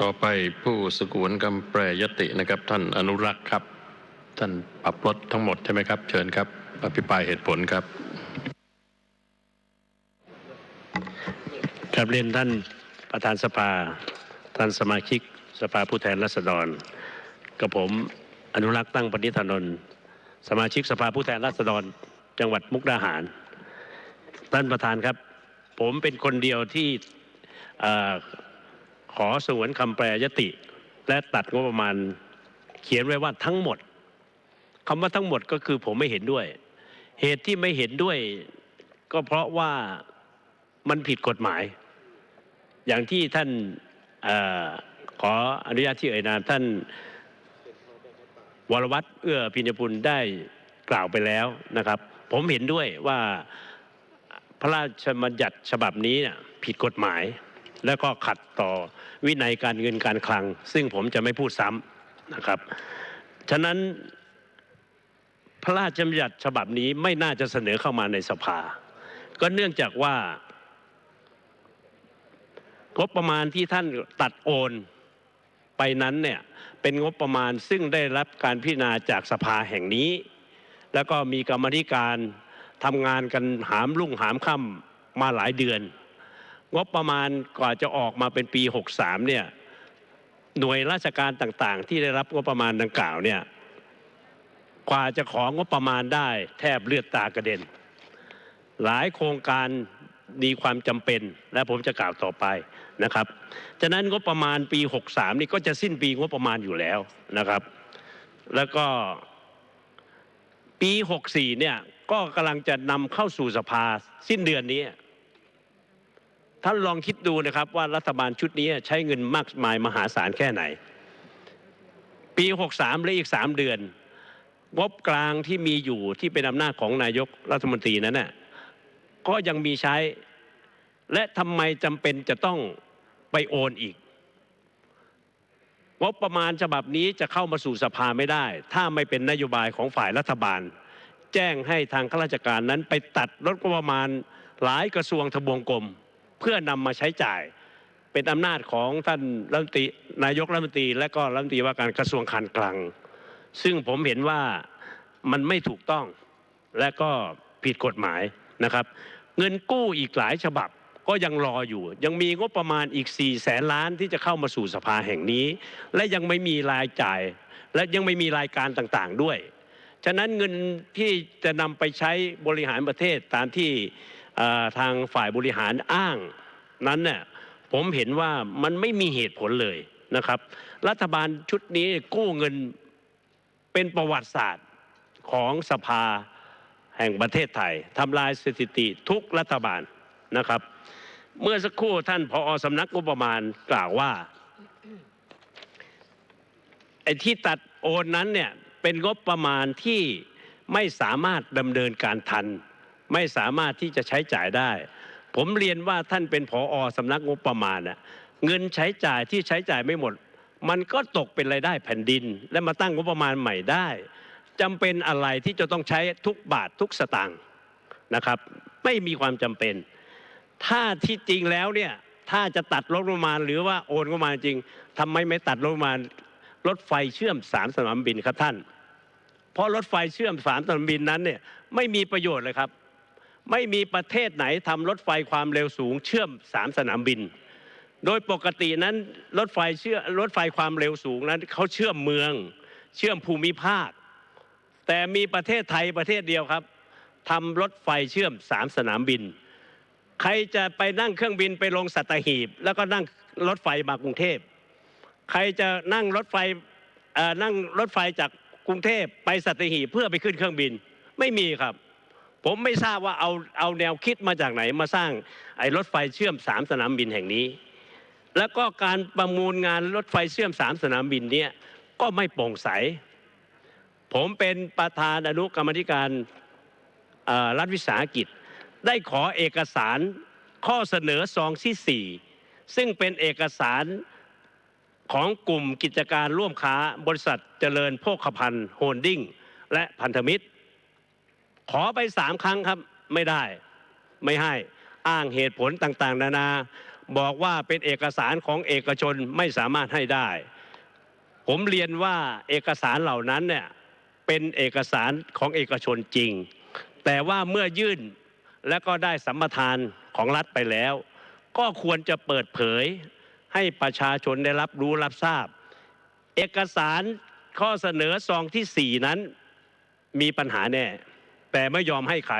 ต่อไปผู้สกวนคำแปรยตินะครับ ท่านอนุรักษ์ครับ ท่านปรับลดทั้งหมดใช่ไหมครับ เชิญครับอภิปรายเหตุผลครับครับเรียนท่านประธานสภา ท่านสมาชิกสภาผู้แทนราษฎรกับผมอนุรักษ์ตั้งปณิธานนท์สมาชิกสภาผู้แทนราษฎรจังหวัดมุกดาหาร ท่านประธานครับ ผมเป็นคนเดียวที่อ่อ ขอสงวนคำแปรยติ และตัดงบประมาณ เขียนไว้ว่าทั้งหมดคำว่าทั้งหมดก็คือผมไม่เห็นด้วย เหตุที่ไม่เห็นด้วย ก็เพราะว่ามันผิดกฎหมาย อย่างที่ท่านอขออนุญาตที่เอ่ยนามท่านวรวัตรเอื้อพิญญพุลได้กล่าวไปแล้วนะครับ ผมเห็นด้วยว่าพระราชบัญญัติฉบับนี้เนี่ยผิดกฎหมาย แล้วก็ขัดต่อ วินัยการเงินการคลัง ซึ่งผมจะไม่พูดซ้ำนะครับ ฉะนั้นพระราชบัญญัติฉบับนี้ไม่น่าจะเสนอเข้ามาในสภา ก็เนื่องจากว่างบประมาณที่ท่านตัดโอนไปนั้นเนี่ยเป็นงบประมาณซึ่งได้รับการพิจารณาจากสภาแห่งนี้ แล้วก็มีกรรมธิการทำงานกันหามรุ่งหามค่ำมาหลายเดือน งบประมาณกว่าจะออกมาเป็นปี 63 เนี่ยหน่วยราชการต่างๆ ที่ได้รับงบประมาณดังกล่าวเนี่ยกว่าจะของงบประมาณได้แทบเลือดตากระเด็น หลายโครงการมีความจำเป็น และผมจะกล่าวต่อไปนะครับฉะนั้นงบประมาณปี 63 นี่ก็จะสิ้นปีงบประมาณอยู่แล้วนะครับ แล้วก็ปี 64 เนี่ยก็กำลังจะนำเข้าสู่สภาสิ้นเดือนนี้ ท่านลองคิดดูนะครับว่ารัฐบาลชุดนี้ใช้เงินมากมายมหาศาลแค่ไหน ปี 63และอีก 3 เดือนงบกลางที่มีอยู่ที่เป็นอำนาจของนายกรัฐมนตรีนั้นน่ะก็ยังมีใช้ และทำไมจำเป็นจะต้องไปโอนอีกงบประมาณฉบับนี้จะเข้ามาสู่สภาไม่ได้ ถ้าไม่เป็นนโยบายของฝ่ายรัฐบาล แจ้งให้ทางข้าราชการนั้นไปตัดลดงบประมาณหลายกระทรวงทบวงกรม เพื่อนำมาใช้จ่าย เป็นอำนาจของท่านรัฐมนตรีนายกรัฐมนตรีและก็รัฐมนตรีว่าการกระทรวงการคลัง ซึ่งผมเห็นว่ามันไม่ถูกต้องและก็ผิดกฎหมายนะครับ เงินกู้อีกหลายฉบับก็ยังรออยู่ ยังมีงบประมาณอีก4ี่แสนล้านที่จะเข้ามาสู่สภาแห่งนี้ และยังไม่มีรายจ่าย และยังไม่มีรายการต่างๆด้วย ฉะนั้นเงินที่จะนำไปใช้บริหารประเทศตามที่ ทางฝ่ายบริหารอ้างนั้นเนี่ยผมเห็นว่ามันไม่มีเหตุผลเลยนะครับ รัฐบาลชุดนี้กู้เงินเป็นประวัติศาสตร์ของสภาแห่งประเทศไทยทำลายสถิติทุกรัฐบาลนะครับ เมื่อสักครู่ท่านพอสำนักงบประมาณกล่าวว่าไอ้ที่ตัดโอนนั้นเนี่ยเป็นงบประมาณที่ไม่สามารถดำเนินการทัน ไม่สามารถที่จะใช้จ่ายได้ ผมเรียนว่าท่านเป็นผออสำนักงบประมาณน่ะเงินใช้จ่ายที่ใช้จ่ายไม่หมด มันก็ตกเป็นรายได้แผ่นดิน และมาตั้งงบประมาณใหม่ได้จำเป็นอะไรที่จะต้องใช้ทุกบาททุกสตางค์นะครับ ไม่มีความจำเป็น ถ้าที่จริงแล้วเนี่ยถ้าจะตัดลดงบประมาณหรือว่าโอนงบประมาณจริงทำไมไม่ตัดลดงบประมาณรถไฟเชื่อมสามสนามบินครับท่าน เพราะรถไฟเชื่อมสามสนามบินนั้นเนี่ยไม่มีประโยชน์เลยครับ ไม่มีประเทศไหนทำรถไฟความเร็วสูงเชื่อมสามสนามบิน โดยปกตินั้นรถไฟเชื่อรถไฟความเร็วสูงนั้นเขาเชื่อมเมือง เชื่อมภูมิภาค แต่มีประเทศไทยประเทศเดียวครับทำรถไฟเชื่อมสามสนามบิน ใครจะไปนั่งเครื่องบินไปลงสัตหีบ แล้วก็นั่งรถไฟมากรุงเทพ ใครจะนั่งรถไฟนั่งรถไฟจากกรุงเทพไปสัตหีบเพื่อไปขึ้นเครื่องบินไม่มีครับ ผมไม่ทราบว่าเอาเอาแนวคิดมาจากไหนมาสร้างไอ้รถไฟเชื่อมสามสนามบินแห่งนี้ แล้วก็การประมูลงานรถไฟเชื่อมสามสนามบินเนี่ยก็ไม่โปร่งใส ผมเป็นประธานอนุกรรมธิการรัฐวิสาหกิจ ได้ขอเอกสารข้อเสนอซองที่ 4 ซึ่งเป็นเอกสารของกลุ่มกิจการร่วมค้าบริษัทเจริญโภคภัณฑ์โฮลดิ้งและพันธมิตร ขอไปสามครั้งครับไม่ได้ไม่ให้อ้างเหตุผลต่างๆ นานา บอกว่าเป็นเอกสารของเอกชนไม่สามารถให้ได้ ผมเรียนว่าเอกสารเหล่านั้นเนี่ยเป็นเอกสารของเอกชนจริง แต่ว่าเมื่อยื่นและก็ได้สัมปทานของรัฐไปแล้ว ก็ควรจะเปิดเผยให้ประชาชนได้รับรู้รับทราบ เอกสารข้อเสนอซองที่สี่นั้นมีปัญหาแน่ แต่ไม่ยอมให้ใคร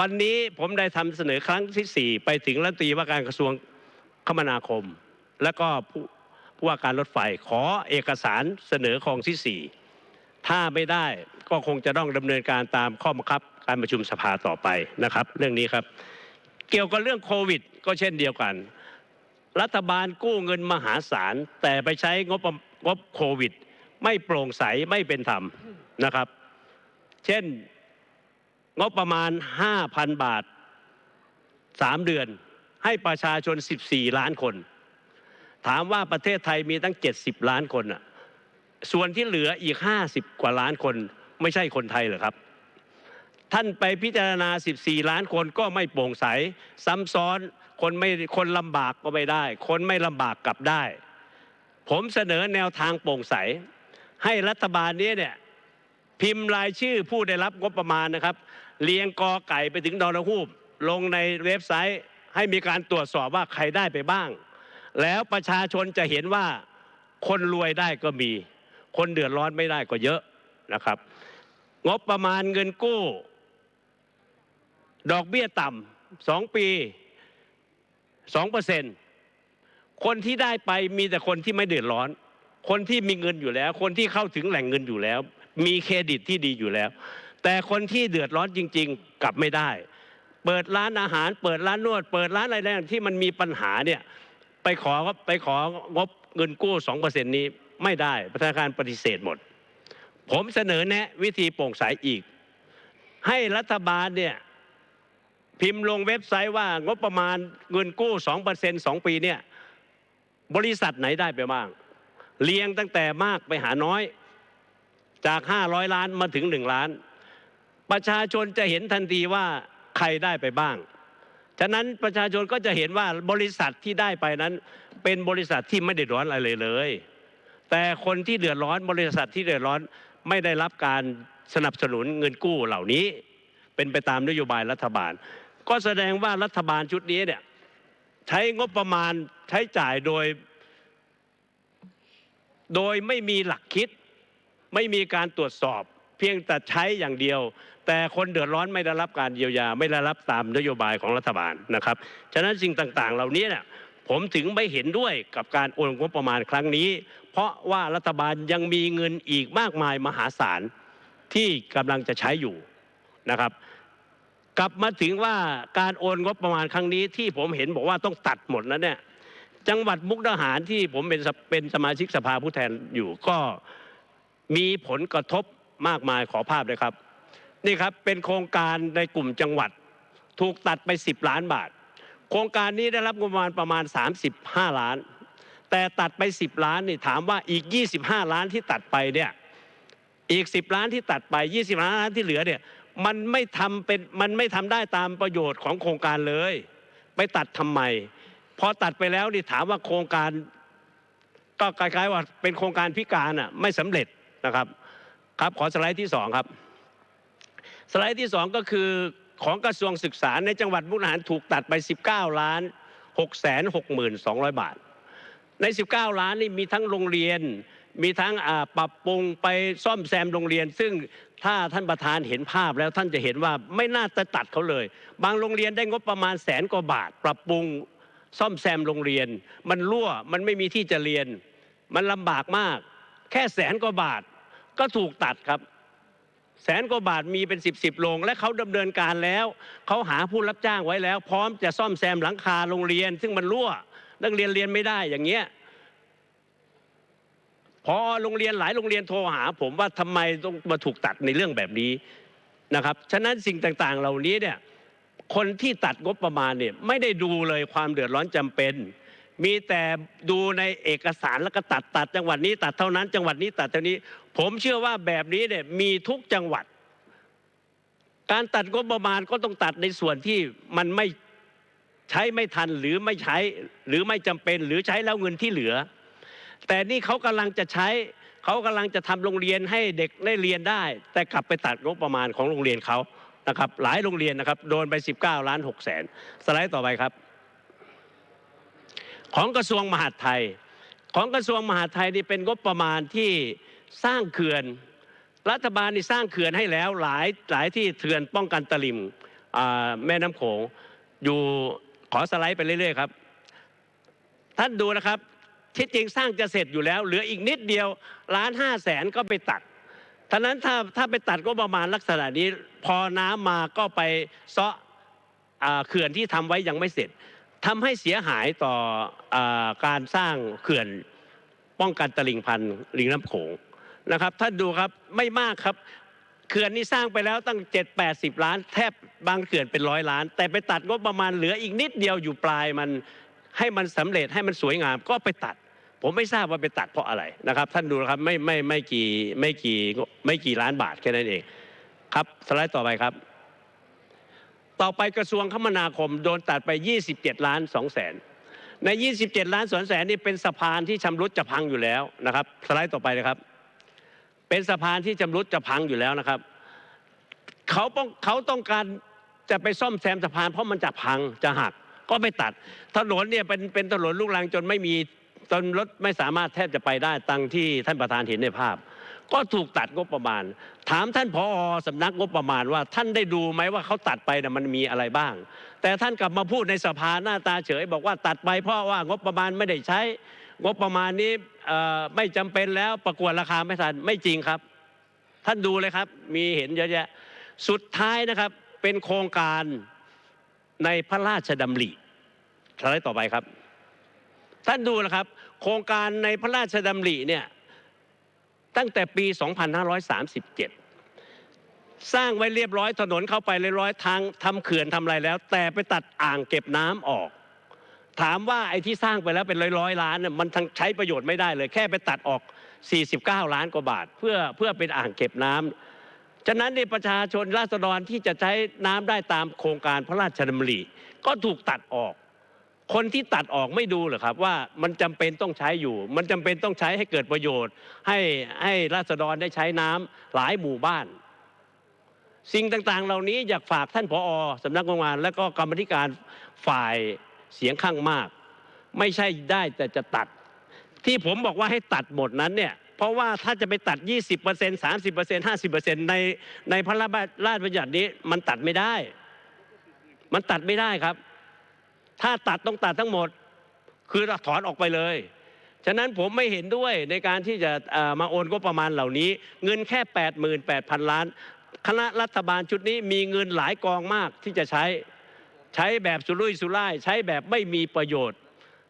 วันนี้ผมได้ทำเสนอครั้งที่สี่ไปถึงรัฐมนตรีว่าการกระทรวงคมนาคม และก็ผู้ว่าการรถไฟขอเอกสารเสนอของที่สี่ถ้าไม่ได้ก็คงจะต้องดำเนินการตามข้อบังคับการประชุมสภาต่อไปนะครับ เรื่องนี้ครับ เกี่ยวกับเรื่องโควิด ก็เช่นเดียวกัน รัฐบาลกู้เงินมหาศาล แต่ไปใช้งบงบโควิด ไม่โปร่งใสไม่เป็นธรรมนะครับ เช่น งบประมาณ 5,000 บาท 3 เดือน ให้ประชาชน 14 ล้านคน ถามว่าประเทศไทยมีตั้ง 70 ล้านคนอะส่วนที่เหลืออีก 50 กว่าล้านคน ไม่ใช่คนไทยเหรอครับ ท่านไปพิจารณา 14 ล้านคนก็ไม่โปร่งใส ซ้ำซ้อนคนไม่คนลำบากก็ไม่ได้ คนไม่ลำบากกลับได้ ผมเสนอแนวทางโปร่งใส ให้รัฐบาลนี้เนี่ยพิมพ์รายชื่อผู้ได้รับงบประมาณนะครับ เรียงกอไก่ไปถึงดอนหูบลงในเว็บไซต์ให้มีการตรวจสอบว่าใครได้ไปบ้าง แล้วประชาชนจะเห็นว่าคนรวยได้ก็มี คนเดือดร้อนไม่ได้ก็เยอะนะครับ งบประมาณเงินกู้ ดอกเบี้ยต่ำสองปีสองเปอร์เซ็นต์คนที่ได้ไปมีแต่คนที่ไม่เดือดร้อน คนที่มีเงินอยู่แล้ว คนที่เข้าถึงแหล่งเงินอยู่แล้ว มีเครดิตที่ดีอยู่แล้ว แต่คนที่เดือดร้อนจริงๆกลับไม่ได้เปิดร้านอาหารเปิดร้านนวดเปิดร้านอะไรต่างที่มันมีปัญหาเนี่ยไปขอไปของบเงินกู้สองเปอร์เซ็นนี้ไม่ได้ธนาคารปฏิเสธหมด ผมเสนอแนะวิธีโปร่งใสอีก ให้รัฐบาลเนี่ยพิมพ์ลงเว็บไซต์ว่างบประมาณเงินกู้สองเปอร์เซ็นสองปีเนี่ยบริษัทไหนได้ไปบ้าง เรียงตั้งแต่มากไปหาน้อยจาก500ล้านมาถึง1ล้าน ประชาชนจะเห็นทันทีว่าใครได้ไปบ้าง ฉะนั้นประชาชนก็จะเห็นว่าบริษัทที่ได้ไปนั้น เป็นบริษัทที่ไม่เดือดร้อนอะไรเลย แต่คนที่เดือดร้อนบริษัทที่เดือดร้อนไม่ได้รับการสนับสนุนเงินกู้เหล่านี้ เป็นไปตามนโยบายรัฐบาล ก็แสดงว่ารัฐบาลชุดนี้เนี่ยใช้งบประมาณใช้จ่ายโดย โดยไม่มีหลักคิด ไม่มีการตรวจสอบ เพียงแต่ใช้อย่างเดียว แต่คนเดือดร้อนไม่ได้รับการเยียวยาไม่ได้รับตามนโยบายของรัฐบาลนะครับฉะนั้นสิ่งต่างๆ เหล่านี้เนี่ยผมถึงไม่เห็นด้วยกับการโอนงบประมาณครั้งนี้ เพราะว่ารัฐบาลยังมีเงินอีกมากมายมหาศาลที่กำลังจะใช้อยู่นะครับกลับมาถึงว่าการโอนงบประมาณครั้งนี้ที่ผมเห็นบอกว่าต้องตัดหมดนั้นเนี่ยจังหวัดมุกดาหารที่ผมเป็นเป็นสมาชิกสภาผู้แทนอยู่ก็มีผลกระทบมากมายขอภาพเลยครับ นี่ครับเป็นโครงการในกลุ่มจังหวัดถูกตัดไป10ล้านบาท โครงการนี้ได้รับงบประมาณประมาณ 35 ล้าน แต่ตัดไป 10 ล้านนี่ถามว่าอีก 25 ล้านที่ตัดไปเนี่ยอีก 10 ล้านที่ตัดไป 20ล้านที่เหลือเนี่ยมันไม่ทำเป็นมันไม่ทำได้ตามประโยชน์ของโครงการเลย ไปตัดทำไมพอตัดไปแล้วนี่ถามว่าโครงการก็คล้ายๆว่าเป็นโครงการพิการอะไม่สำเร็จนะครับครับขอสไลด์ที่สองครับ ไลด์ที่สองก็คือของกระทรวงศึกษาในจังหวัดมุกดาหารถูกตัดไป19ล้าน6แสน6หมื่น200บาท ใน 19 ล้านนี่มีทั้งโรงเรียน มีทั้งปรับปรุงไปซ่อมแซมโรงเรียน ซึ่งถ้าท่านประธานเห็นภาพแล้วท่านจะเห็นว่าไม่น่าจะตัดเขาเลย บางโรงเรียนได้งบประมาณแสนกว่าบาท ปรับปรุงซ่อมแซมโรงเรียน มันรั่วมันไม่มีที่จะเรียน มันลำบากมาก แค่แสนกว่าบาทก็ถูกตัดครับ แสนกว่าบาทมีเป็นสิบสิบโรงและเขาดำเนินการแล้วเขาหาผู้รับจ้างไว้แล้ว พร้อมจะซ่อมแซมหลังคาโรงเรียน ซึ่งมันรั่ว นักเรียนเรียนไม่ได้อย่างเงี้ยพอโรงเรียนหลายโรงเรียนโทรหา ผมว่าทำไมต้องมาถูกตัดในเรื่องแบบนี้นะครับฉะนั้นสิ่งต่างๆเหล่านี้เนี่ยคนที่ตัดงบประมาณเนี่ยไม่ได้ดูเลยความเดือดร้อนจำเป็น มีแต่ดูในเอกสารแล้วก็ตัดตัดจังหวัดนี้ตัดเท่านั้นจังหวัดนี้ตัดเท่านี้ ผมเชื่อว่าแบบนี้เนี่ยมีทุกจังหวัด การตัดงบประมาณก็ต้องตัดในส่วนที่มันไม่ใช้ไม่ทันหรือไม่ใช้หรือไม่จำเป็นหรือใช้แล้วเงินที่เหลือ แต่นี่เขากำลังจะใช้เขากำลังจะทำโรงเรียนให้เด็กได้เรียนได้ แต่กลับไปตัดงบประมาณของโรงเรียนเขานะครับหลายโรงเรียนนะครับโดนไป 19 ล้าน6แสนสไลด์ต่อไปครับ ของกระทรวงมหาดไทย ของกระทรวงมหาดไทยนี่เป็นงบประมาณที่สร้างเขื่อน รัฐบาลนี่สร้างเขื่อนให้แล้วหลายหลายที่เขื่อนป้องกันตลิ่มแม่น้ำโขงอยู่ขอสไลด์ไปเรื่อยๆครับ ท่านดูนะครับที่จริงสร้างจะเสร็จอยู่แล้ว เหลืออีกนิดเดียวล้านห้าแสนก็ไปตัดท่านั้นถ้าถ้าไปตัดก็ประมาณลักษณะนี้ พอน้ำมาก็ไปเซาะอ่าเขื่อนที่ทำไว้ยังไม่เสร็จ ทำให้เสียหายต่ออการสร้างเขื่อนป้องกันตลิ่งพันลิงน้ำโขงนะครับท่านดูครับไม่มากครับเขื่อนนี้สร้างไปแล้วตั้ง7 80 ล้าน แทบบางเขื่อนเป็นร้อยล้าน แต่ไปตัดงบประมาณเหลืออีกนิดเดียวอยู่ปลายมันให้มันสำเร็จให้มันสวยงามก็ไปตัด ผมไม่ทราบว่าไปตัดเพราะอะไรนะครับ ท่านดูครับไม่ไม่ไม่กี่ไม่กี่ไม่กี่ล้านบาทแค่นั้นเองครับสไลด์ต่อไปครับ ต่อไปกระทรวงคมนาคมโดนตัดไป27ล้าน2แสนใน 27 ล้าน2แสนนี่เป็นสะพานที่ชำรุดจะพังอยู่แล้วนะครับสไลด์ต่อไปเลยครับ เป็นสะพานที่ชำรุดจะพังอยู่แล้วนะครับเขาต้องเขาต้องการจะไปซ่อมแซมสะพานเพราะมันจะพังจะหักก็ไปตัด ถนนเนี่ยเป็นเป็นถนนลูกรังจนไม่มีจนรถไม่สามารถแทบจะไปได้ตังที่ท่านประธานเห็นในภาพ ก็ถูกตัดงบประมาณ ถามท่านผอสำนักงบประมาณว่าท่านได้ดูไหมว่าเขาตัดไปนะมันมีอะไรบ้าง แต่ท่านกลับมาพูดในสภาหน้าตาเฉย บอกว่าตัดไปเพราะว่างบประมาณไม่ได้ใช้ งบประมาณนี้ไม่จำเป็นแล้วประกวดราคาไม่ทันไม่จริงครับ ท่านดูเลยครับ มีเห็นเยอะแยะ สุดท้ายนะครับเป็นโครงการในพระราชดำริสไลด์ต่อไปครับ ท่านดูนะครับ โครงการในพระราชดำริเนี่ย ตั้งแต่ปี 2537 สร้างไว้เรียบร้อยถนนเข้าไปเรียบร้อยทางทำเขื่อนทำอะไรแล้ว แต่ไปตัดอ่างเก็บน้ำออก ถามว่าไอ้ที่สร้างไปแล้วเป็นร้อยร้อยล้านเนี่ยมันทั้งใช้ประโยชน์ไม่ได้เลย แค่ไปตัดออก 49 ล้านกว่าบาท เพื่อเพื่อเป็นอ่างเก็บน้ำฉะนั้นในประชาชนราษฎรที่จะใช้น้ำได้ตามโครงการพระราชดำริก็ถูกตัดออก คนที่ตัดออกไม่ดูหรอครับว่ามันจำเป็นต้องใช้อยู่ มันจำเป็นต้องใช้ให้เกิดประโยชน์ ให้ให้ราษฎรได้ใช้น้ำหลายหมู่บ้าน สิ่งต่างๆ เหล่านี้อยากฝากท่านผอสำนักงบประมาณและก็กรรมธิการฝ่ายเสียงข้างมาก ไม่ใช่ได้แต่จะตัด ที่ผมบอกว่าให้ตัดหมดนั้นเนี่ยเพราะว่าถ้าจะไปตัด 20% 30% 50%ในในพระราชบัญญัตินี้มันตัดไม่ได้ มันตัดไม่ได้ครับ ถ้าตัดต้องตัดทั้งหมด คือถอนออกไปเลย ฉะนั้นผมไม่เห็นด้วยในการที่จะมาโอนก็ประมาณเหล่านี้ เงินแค่ 88,000 ล้าน คณะรัฐบาลชุดนี้มีเงินหลายกองมากที่จะใช้ใช้แบบสุรุ่ยสุร่าย ใช้แบบไม่มีประโยชน์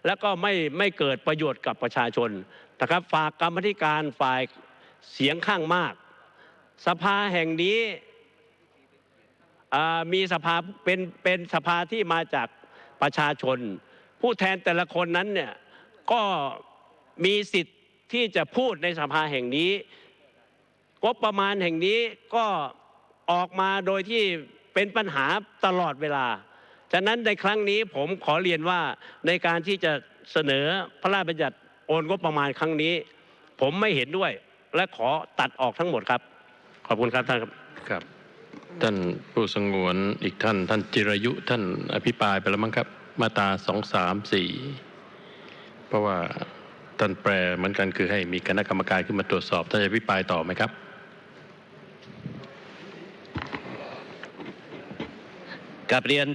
แล้วก็ไม่ไม่เกิดประโยชน์กับประชาชนนะครับฝากกรรมธิการฝ่ายเสียงข้างมาก สภาแห่งนี้มีสภาเป็นเป็นสภาที่มาจาก ประชาชน ผู้แทนแต่ละคนนั้นเนี่ยก็มีสิทธิ์ที่จะพูดในสภาแห่งนี้งบประมาณแห่งนี้ก็ออกมาโดยที่เป็นปัญหาตลอดเวลา ฉะนั้นในครั้งนี้ผมขอเรียนว่าในการที่จะเสนอพระราชบัญญัติโอนงบประมาณครั้งนี้ ผมไม่เห็นด้วย และขอตัดออกทั้งหมดครับ ขอบคุณครับท่านครับครับ ท่านผู้สงวนอีกท่าน ท่านจิรายุท่านอภิปรายไปแล้วมั้งครับ มาตราสองสามสี่เพราะว่าท่านแปลเหมือนกันคือให้มีคณะกรรมการขึ้นมาตรวจสอบท่านจะอภิปรายต่อไหมครับกับเรียน